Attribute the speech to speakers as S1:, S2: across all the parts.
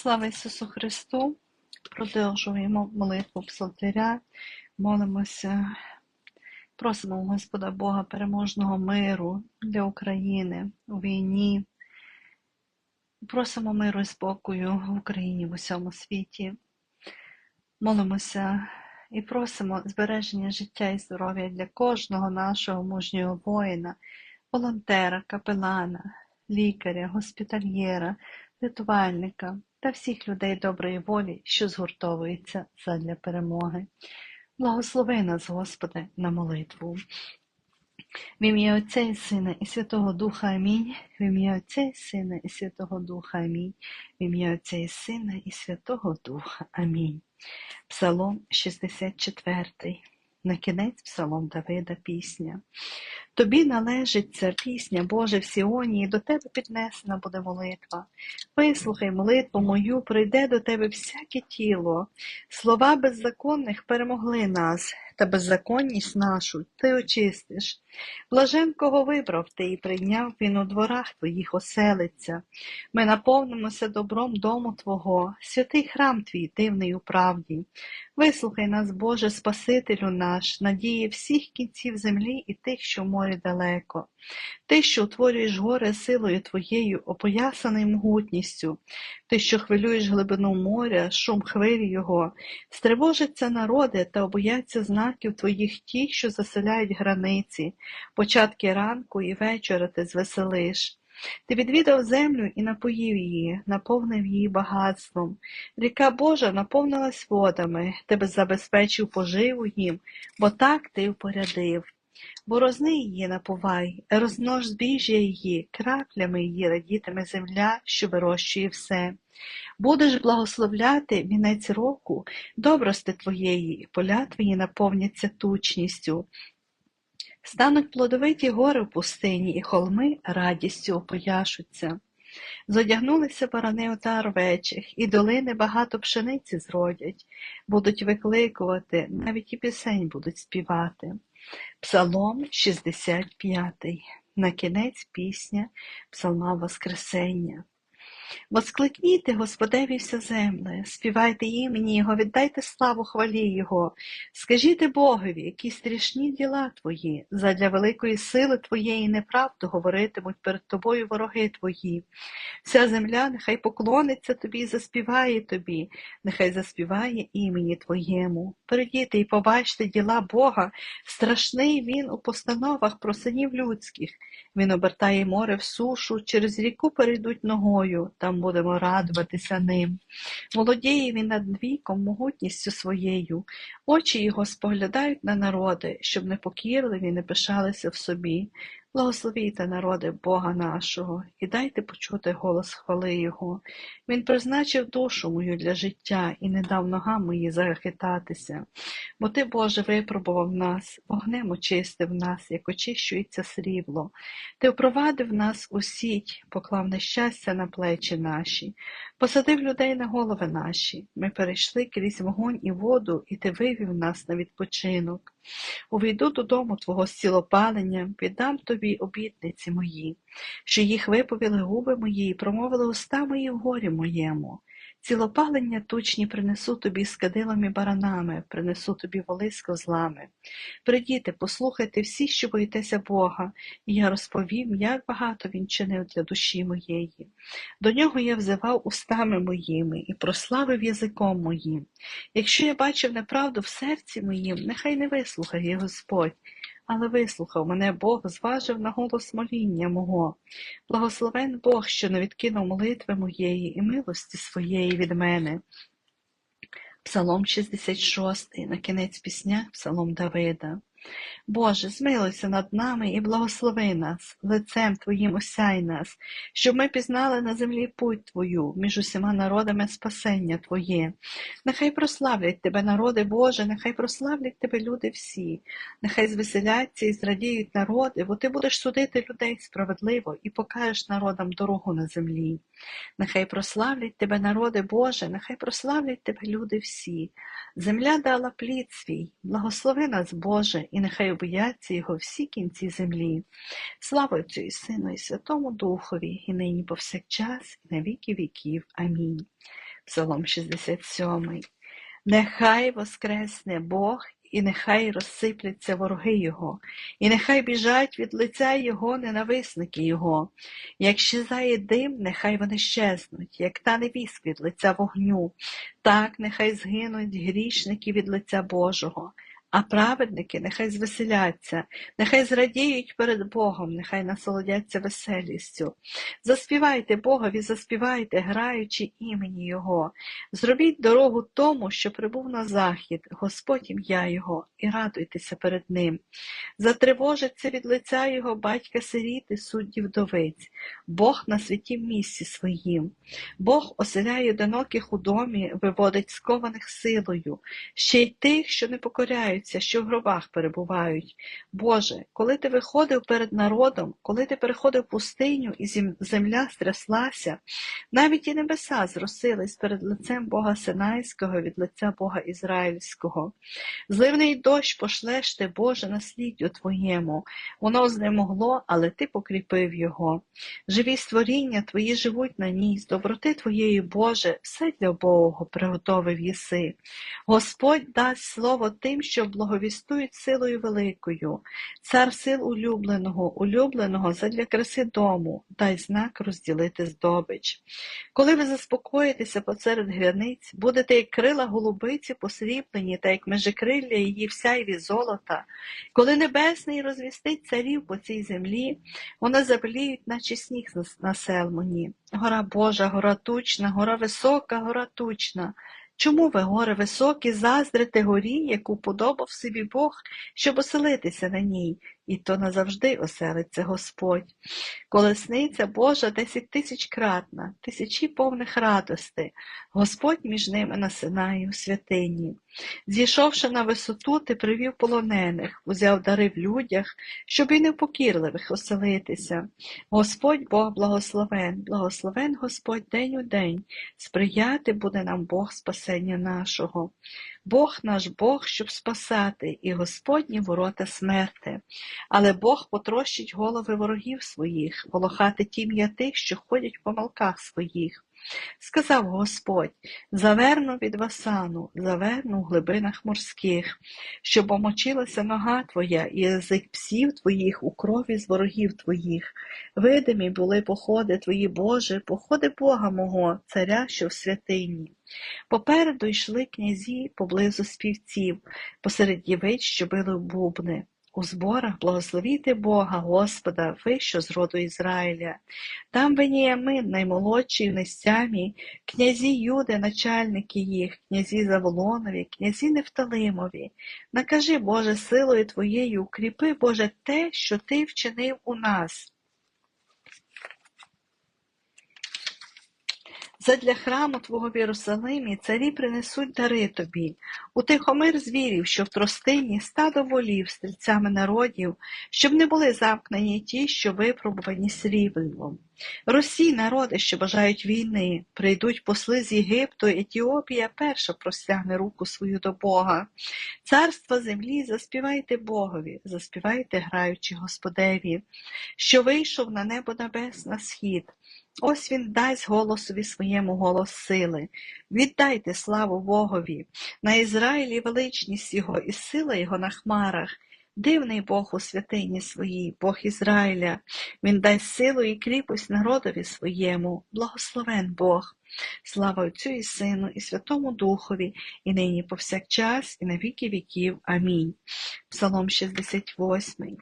S1: Слава Ісусу Христу! Продовжуємо молитву Псалтиря, молимося, просимо Господа Бога переможного миру для України у війні. Просимо миру і спокою в Україні в усьому світі. Молимося і просимо збереження життя і здоров'я для кожного нашого мужнього воїна, волонтера, капелана, лікаря, госпітальєра, рятувальника та всіх людей доброї волі, що згуртовуються задля перемоги. Благослови нас, Господи, на молитву. В ім'я Отця і Сина і Святого Духа Амінь. В ім'я Отця і Сина і Святого Духа Амінь. В ім'я Отця і Сина і Святого Духа Амінь. Псалом 64. На кінець Псалом Давида пісня. Тобі належить ця пісня, Боже, в Сіоні, і до Тебе піднесена буде молитва. Вислухай молитву мою, прийде до Тебе всяке тіло. Слова беззаконних перемогли нас, та беззаконність нашу Ти очистиш. Блажен, кого вибрав ти і прийняв, він у дворах Твоїх оселиться. Ми наповнимося добром дому Твого, святий храм Твій дивний у правді. Вислухай нас, Боже, Спасителю наш, надії всіх кінців землі і тих, що в морі далеко. Ти, що утворюєш горе силою Твоєю, опоясаний могутністю, ти, що хвилюєш глибину моря, шум хвилі його, стривожаться народи та обояться знаків Твоїх ті, що заселяють границі, початки ранку і вечора ти звеселиш. Ти відвідав землю і напоїв її, наповнив її багатством. Ріка Божа наповнилась водами, тебе забезпечив поживу їм, бо так ти впорядив. Борозни її напувай, розмнож збіжжя її, краплями її радітиме земля, що вирощує все. Будеш благословляти вінець року, добрости твоєї, поля твої наповняться тучністю. Стануть плодовиті гори в пустині, і холми радістю опояшуться. Зодягнулися барани отар вечіх, і долини багато пшениці зродять, будуть викликувати, навіть і пісень будуть співати. Псалом 65. На кінець пісня Псалма Воскресення. Воскликніте Господеві вся земле, співайте імені Його, віддайте славу хвалі Його, скажіть Богові, які страшні діла Твої, задля великої сили Твоєї неправду говоритимуть перед Тобою вороги Твої. Вся земля нехай поклониться Тобі і заспіває Тобі, нехай заспіває імені Твоєму. Придіти і побачте діла Бога, страшний Він у постановах про синів людських. Він обертає море в сушу, через ріку перейдуть ногою там будемо радуватися ним. Володіє він над віком могутністю своєю, очі його споглядають на народи, щоб непокірливі не пишалися в собі. Благословійте, народи Бога нашого, і дайте почути голос хвали Його. Він призначив душу мою для життя і не дав ногам мої захитатися. Бо ти, Боже, випробував нас, вогнем очистив нас, як очищується срібло. Ти впровадив нас у сіть, поклав нещастя на плечі наші, посадив людей на голови наші. Ми перейшли крізь вогонь і воду, і ти вивів нас на відпочинок. Увійду додому Твого з віддам Тобі обітниці мої, що їх виповіли губи мої і промовили уста мої в горі моєму. Цілопалення тучні принесу тобі з кадилом і баранами, принесу тобі воли з козлами. Придіти, послухайте всі, що боїтеся Бога, і я розповім, як багато він чинив для душі моєї. До нього я взивав устами моїми і прославив язиком моїм. Якщо я бачив неправду в серці моїм, нехай не вислухає Господь. Але вислухав мене Бог, зважив на голос моління мого. Благословен Бог, що не відкинув молитви моєї і милості своєї від мене. Псалом 66, на кінець пісня, Псалом Давида. Боже, змилуйся над нами і благослови нас, лицем Твоїм осяй нас, щоб ми пізнали на землі путь Твою, між усіма народами спасення Твоє. Нехай прославлять Тебе, народи Боже, нехай прославлять Тебе люди всі, нехай звеселяться і зрадіють народи, бо Ти будеш судити людей справедливо і покажеш народам дорогу на землі. Нехай прославлять Тебе, народи Боже, нехай прославлять Тебе люди всі. Земля дала плід свій, благослови нас, Боже, і нехай обояться його всі кінці землі. Слава Отцю і Сину, і Святому Духові, і нині повсякчас, і на віки віків. Амінь. Псалом 67. Нехай воскресне Бог, і нехай розсипляться вороги Його, і нехай біжать від лиця Його ненависники Його. Як щезає дим, нехай вони щезнуть, як тане віск від лиця вогню, так нехай згинуть грішники від лиця Божого. А праведники нехай звеселяться, нехай зрадіють перед Богом, нехай насолодяться веселістю. Заспівайте Богові, заспівайте, граючи імені Його. Зробіть дорогу тому, що прибув на захід, Господь ім'я Його, і радуйтеся перед Ним. Затривожиться від лиця Його батька сиріти, суддів вдовиць, Бог на святім місці своїм. Бог оселяє одиноких у домі, виводить скованих силою, ще й тих, що не покоряються, що в гробах перебувають. Боже, коли ти виходив перед народом, коли ти переходив пустиню і земля стряслася, навіть і небеса зросились перед лицем Бога Синайського від лиця Бога Ізраїльського. Зливний дощ пошлеш ти, Боже, насліддю Твоєму. Воно знемогло, але Ти покріпив його. Живі створіння Твої живуть на ній, з доброти Твоєї, Боже, все для Бога приготовив єси. Господь дасть слово тим, що благовістують силою великою. Цар сил улюбленого, улюбленого задля краси дому, дай знак розділити здобич. Коли ви заспокоїтеся посеред гряниць, будете як крила голубиці посріблені, та як межикрилля її в сяйві золота. Коли небесний розвістить царів по цій землі, вони забліють, наче сніг на селмоні. Гора Божа, гора тучна, гора висока, гора тучна. Чому ви, гори високі, заздрите горі, яку подобав собі Бог, щоб оселитися на ній, і то назавжди оселиться Господь. Колесниця Божа десять тисяч кратна, тисячі повних радости, Господь між ними насинає у святині. Зійшовши на висоту, ти привів полонених, узяв дари в людях, щоб і непокірливих оселитися. Господь Бог благословен, благословен Господь день у день, сприяти буде нам Бог спасення нашого. Бог наш Бог, щоб спасати, і Господні ворота смерти. Але Бог потрощить голови ворогів своїх, волохати тім'я тих, що ходять в помилках своїх. Сказав Господь, заверну від Васану, заверну в глибинах морських, щоб омочилася нога твоя і язик псів твоїх у крові з ворогів твоїх. Видимі були походи твої, Боже, походи Бога мого, царя, що в святині. Попереду йшли князі поблизу співців, посеред дівиць, що били бубни. У зборах благословіте Бога, Господа, ви, що з роду Ізраїля. Там Веніямин, наймолодший в нестямі, князі Юди, начальники їх, князі Заволонові, князі Нефталимові. Накажи, Боже, силою Твоєю, укріпи, Боже, те, що Ти вчинив у нас. Задля храму Твого в Єрусалимі царі принесуть дари тобі, утихомир звірів, що в тростині, стадо волів, стрільцями народів, щоб не були замкнені ті, що випробувані сріблом. Росій народи, що бажають війни, прийдуть посли з Єгипту, Етіопія перша простягне руку свою до Бога. Царства землі заспівайте Богові, заспівайте, граючи Господеві, що вийшов на небо небес на схід. Ось він дасть голосові своєму голос сили. Віддайте славу Богові, на Ізраїлі величність його і сила його на хмарах. Дивний Бог у святині своїй, Бог Ізраїля, він дасть силу і кріпость народові своєму, благословен Бог. Слава Отцю і Сину, і Святому Духові, і нині повсякчас, і на віки віків. Амінь. Псалом 68.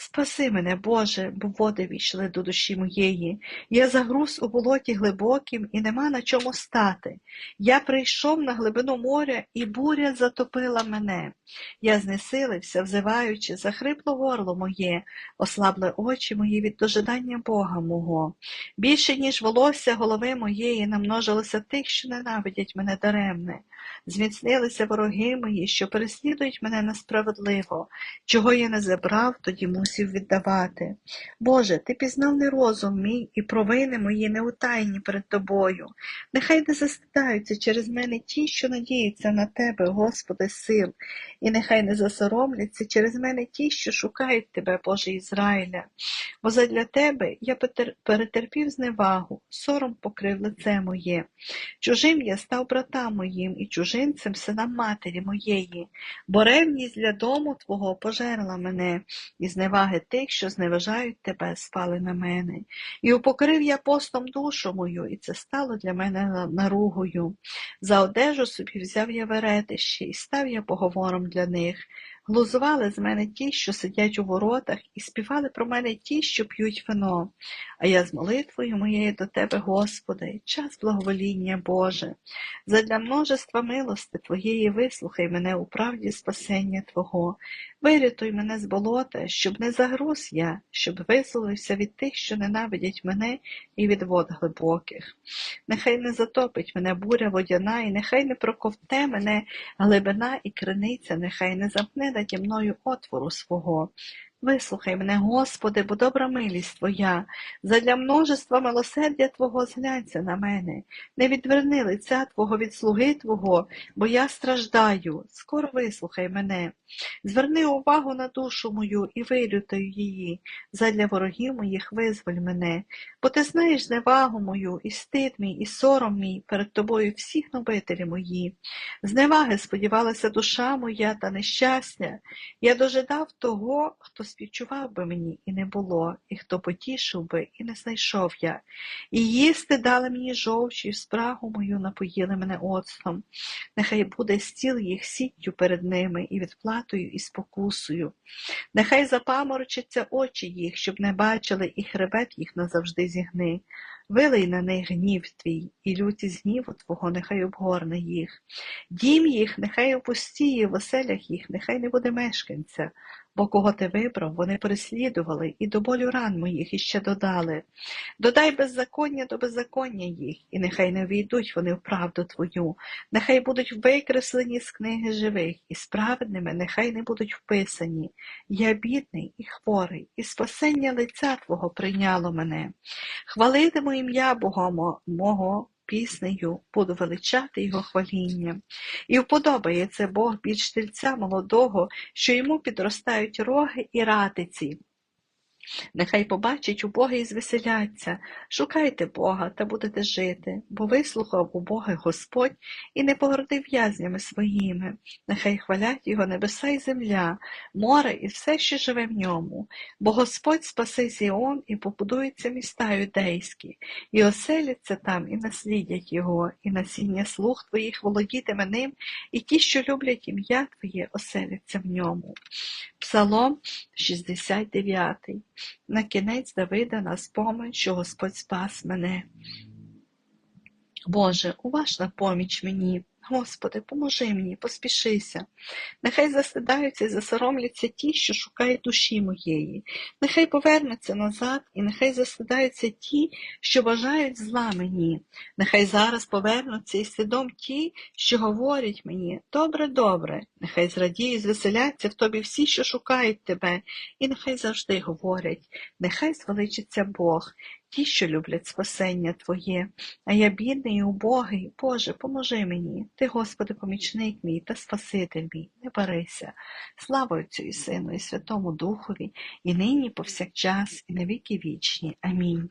S1: Спаси мене, Боже, бо води війшли до душі моєї. Я загруз у болоті глибокім, і нема на чому стати. Я прийшов на глибину моря, і буря затопила мене. Я знесилився, взиваючи, захрипло горло моє, ослабли очі мої від дожидання Бога мого. Більше, ніж волосся голови моєї, намножилося тих, що ненавидять мене даремне. Зміцнилися вороги мої, що переслідують мене несправедливо. Чого я не забрав, тоді мусять мусів віддавати. Боже, ти пізнав не розум мій і провини мої неутайні перед тобою. Нехай не застидаються через мене ті, що надіються на тебе, Господи, сил, і нехай не засоромляться через мене ті, що шукають тебе, Боже Ізраїля. Бо задля тебе я перетерпів зневагу, сором покрив лице моє. Чужим я став братам моїм і чужинцем синам матері моєї, бо ревність для дому Твого пожерла мене, і зневаги тих, що зневажають тебе, спали на мене. І упокрив я постом душу мою, і це стало для мене наругою. За одежу собі взяв я веретище, і став я поговором для них. Глузували з мене ті, що сидять у воротах, і співали про мене ті, що п'ють вино. А я з молитвою моєю до Тебе, Господи, час благовоління Боже. Задля множества милости Твоєї вислухай мене у правді спасення Твого. Вирятуй мене з болота, щоб не загруз я, щоб визволився від тих, що ненавидять мене, і від вод глибоких. Нехай не затопить мене буря водяна, і нехай не проковтне мене глибина і криниця, нехай не замкне наді мною отвору свого. Вислухай мене, Господи, бо добра милість Твоя, задля множества милосердя Твого зглянься на мене, не відверни лиця Твого від слуги Твого, бо я страждаю, скоро вислухай мене. Зверни увагу на душу мою і вилютай її, задля ворогів моїх визволь мене, бо ти знаєш зневагу мою, і стид мій, і сором мій перед тобою всі гнобителі мої. Зневаги сподівалася душа моя та нещастя. Я дожидав того, хто співчував би мені, і не було, і хто потішив би, і не знайшов я. І їсти дали мені жовчі, і спрагу мою напоїли мене оцтом. Нехай буде стіл їх сіттю перед ними, і відплатою, і спокусою. Нехай запаморочаться очі їх, щоб не бачили, і хребет їх назавжди зігни. Вилий на них гнів твій, і лютість гніву твого нехай обгорне їх. Дім їх нехай опустіє, в оселях їх нехай не буде мешканця, бо кого ти вибрав, вони переслідували, і до болю ран моїх іще додали. Додай беззаконня до беззаконня їх, і нехай не війдуть вони в правду твою, нехай будуть викреслені з книги живих, і справедними нехай не будуть вписані. Я бідний і хворий, і спасення лиця Твого прийняло мене. Хвалитиму ім'я Бога мого піснею, буду величати його хвалінням. І вподобається Бог більш тельця молодого, що йому підростають роги і ратиці. Нехай побачить убоги і звеселяться. Шукайте Бога та будете жити, бо вислухав убогих Господь і не погордив в'язнями своїми. Нехай хвалять його небеса й земля, море і все, що живе в ньому. Бо Господь спасе Зіон і побудуються міста юдейські, і оселяться там, і наслідять його, і насіння слуг твоїх володітиме ним, і ті, що люблять ім'я Твоє, оселяться в ньому. Псалом 69. На кінець Давида на спомин, що Господь спас мене. Боже, уважна поміч мені. Господи, поможи мені, поспішися. Нехай засидаються і засоромляться ті, що шукають душі моєї. Нехай повернуться назад, і нехай засидаються ті, що бажають зла мені. Нехай зараз повернуться і слідом ті, що говорять мені добре, добре. Нехай зрадіють, звеселяться в тобі всі, що шукають тебе, і нехай завжди говорять, нехай звеличиться Бог, ті, що люблять спасення Твоє. А я бідний і убогий, Боже, поможи мені. Ти, Господи, помічник мій та Спаситель мій, не барися. Слава Отцю і Сину, і Святому Духові, і нині, повсякчас, і на віки вічні. Амінь.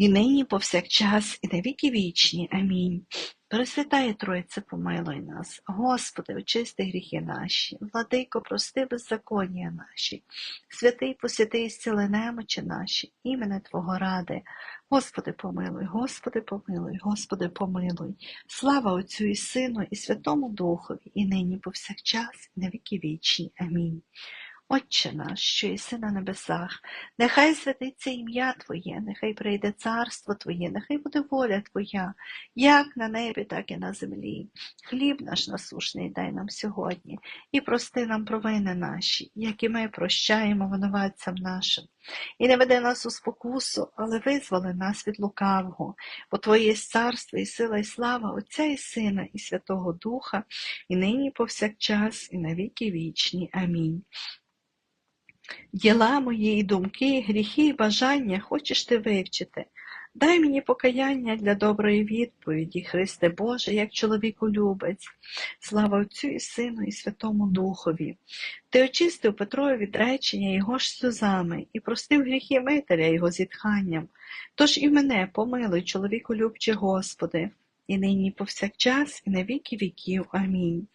S1: і нині, повсякчас, і на віки вічні. Амінь. Пресвятає Троїце, помилуй нас. Господи, очисти гріхи наші, владико, прости беззаконня наші, святий посвятий зціли немочі наші, імене Твого ради. Господи, помилуй, Господи, помилуй, Господи, помилуй. Слава Отцю і Сину, і Святому Духові, і нині повсякчас, і на віки вічні. Амінь. Отче наш, що єси на небесах, нехай святиться ім'я Твоє, нехай прийде царство Твоє, нехай буде воля Твоя, як на небі, так і на землі. Хліб наш насушний дай нам сьогодні, і прости нам провини наші, як і ми прощаємо винуватцям нашим. І не веди нас у спокусу, але визволи нас від лукавого, бо Твоє царство і сила, і слава Отця і Сина, і Святого Духа, і нині, і повсякчас, і на віки вічні. Амінь. Діла мої і думки, гріхи і бажання хочеш ти вивчити. Дай мені покаяння для доброї відповіді, Христе Боже, як чоловіку любець. Слава Отцю і Сину, і Святому Духові. Ти очистив Петрові від речення його ж сльозами і простив гріхи Мителя його зітханням. Тож і мене помилуй, чоловіку любче Господи і нині і повсякчас, і на віки віків. Амінь.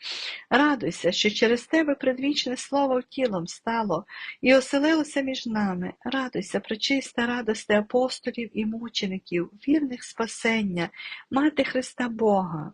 S1: Радуйся, що через тебе предвічне слово тілом стало і оселилося між нами. Радуйся, причиста радости апостолів і мучеників, вірних спасення, мати Христа Бога.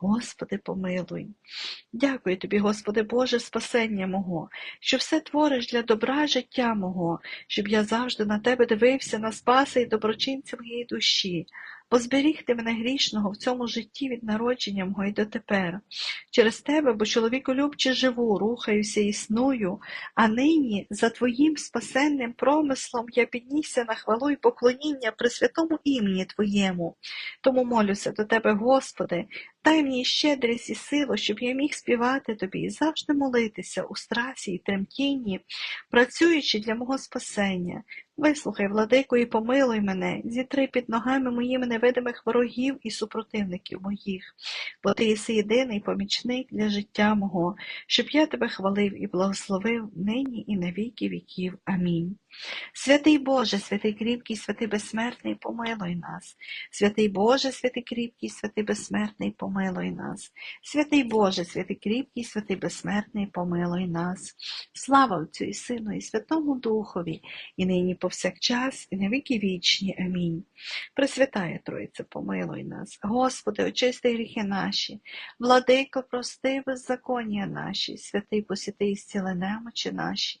S1: Господи, помилуй. Дякую тобі, Господи Боже, спасення мого, що все твориш для добра життя мого, щоб я завжди на тебе дивився, на спаси і доброчинця моєї душі, бо ти мене грішного в цьому житті від народження мого й дотепер. Через тебе, бо чоловіку любче живу, рухаюся, існую, а нині за Твоїм спасенним промислом я піднісся на хвалу й поклоніння при святому імені Твоєму. Тому молюся до Тебе, Господи, дай мені щедрість і силу, щоб я міг співати Тобі і завжди молитися у страсі й тремтінні, працюючи для мого спасення. Вислухай, владику, і помилуй мене, зітри під ногами моїми невидимих ворогів і супротивників моїх, бо ти єси єдиний помічник для життя мого, щоб я тебе хвалив і благословив нині і на віки віків. Амінь. Святий Боже, святий кріпкий, святий безсмертний, помилуй нас. Святий Боже, святий кріпкий, святий безсмертний, помилуй нас. Святий Боже, святий кріпкий, святий безсмертний, помилуй нас. Слава Отцю і Сину, і Святому Духові, і нині повсякчас, і на віки вічні. Амінь. Пресвятає Троїце, помилуй нас. Господи, очисти гріхи наші, владико, прости, беззаконня наші, святий посіти і зціли немочі наші,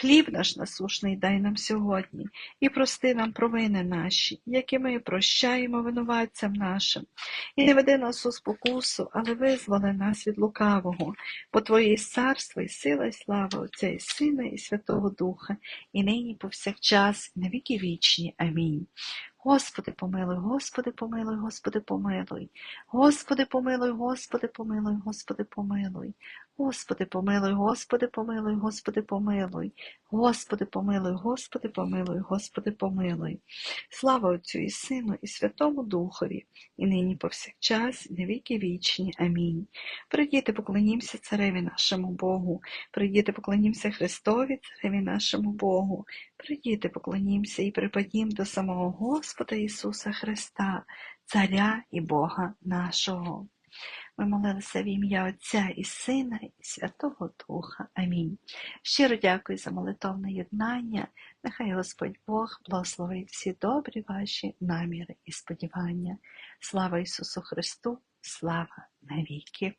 S1: Хліб наш насушний дай нам сьогодні, і прости нам провини наші, які ми прощаємо винуватцям нашим, і не веди нас у спокусу, але визволи нас від лукавого, бо Твоє царство, і сила, і слава Отця і Сина, і Святого Духа, і нині повсякчас, і на віки вічні. Амінь. Господи, помилуй, Господи, помилуй, Господи, помилуй. Господи, помилуй, Господи, помилуй, Господи, помилуй. Господи, помилуй, Господи, помилуй, Господи, помилуй. Господи, помилуй, Господи, помилуй, Господи, помилуй. Слава Отцю і Сину, і Святому Духові, і нині повсякчас, і на віки вічні. Амінь. Прийдіте, поклонімся Цареві нашому Богу, прийдіте, поклонімся Христові, Цареві нашому Богу. Прийдіте, поклонімся і припадім до самого Господа Ісуса Христа, Царя і Бога нашого. Ми молилися в ім'я Отця і Сина, і Святого Духа. Амінь. Щиро дякую за молитовне єднання. Нехай Господь Бог благословить всі добрі ваші наміри і сподівання. Слава Ісусу Христу, слава навіки!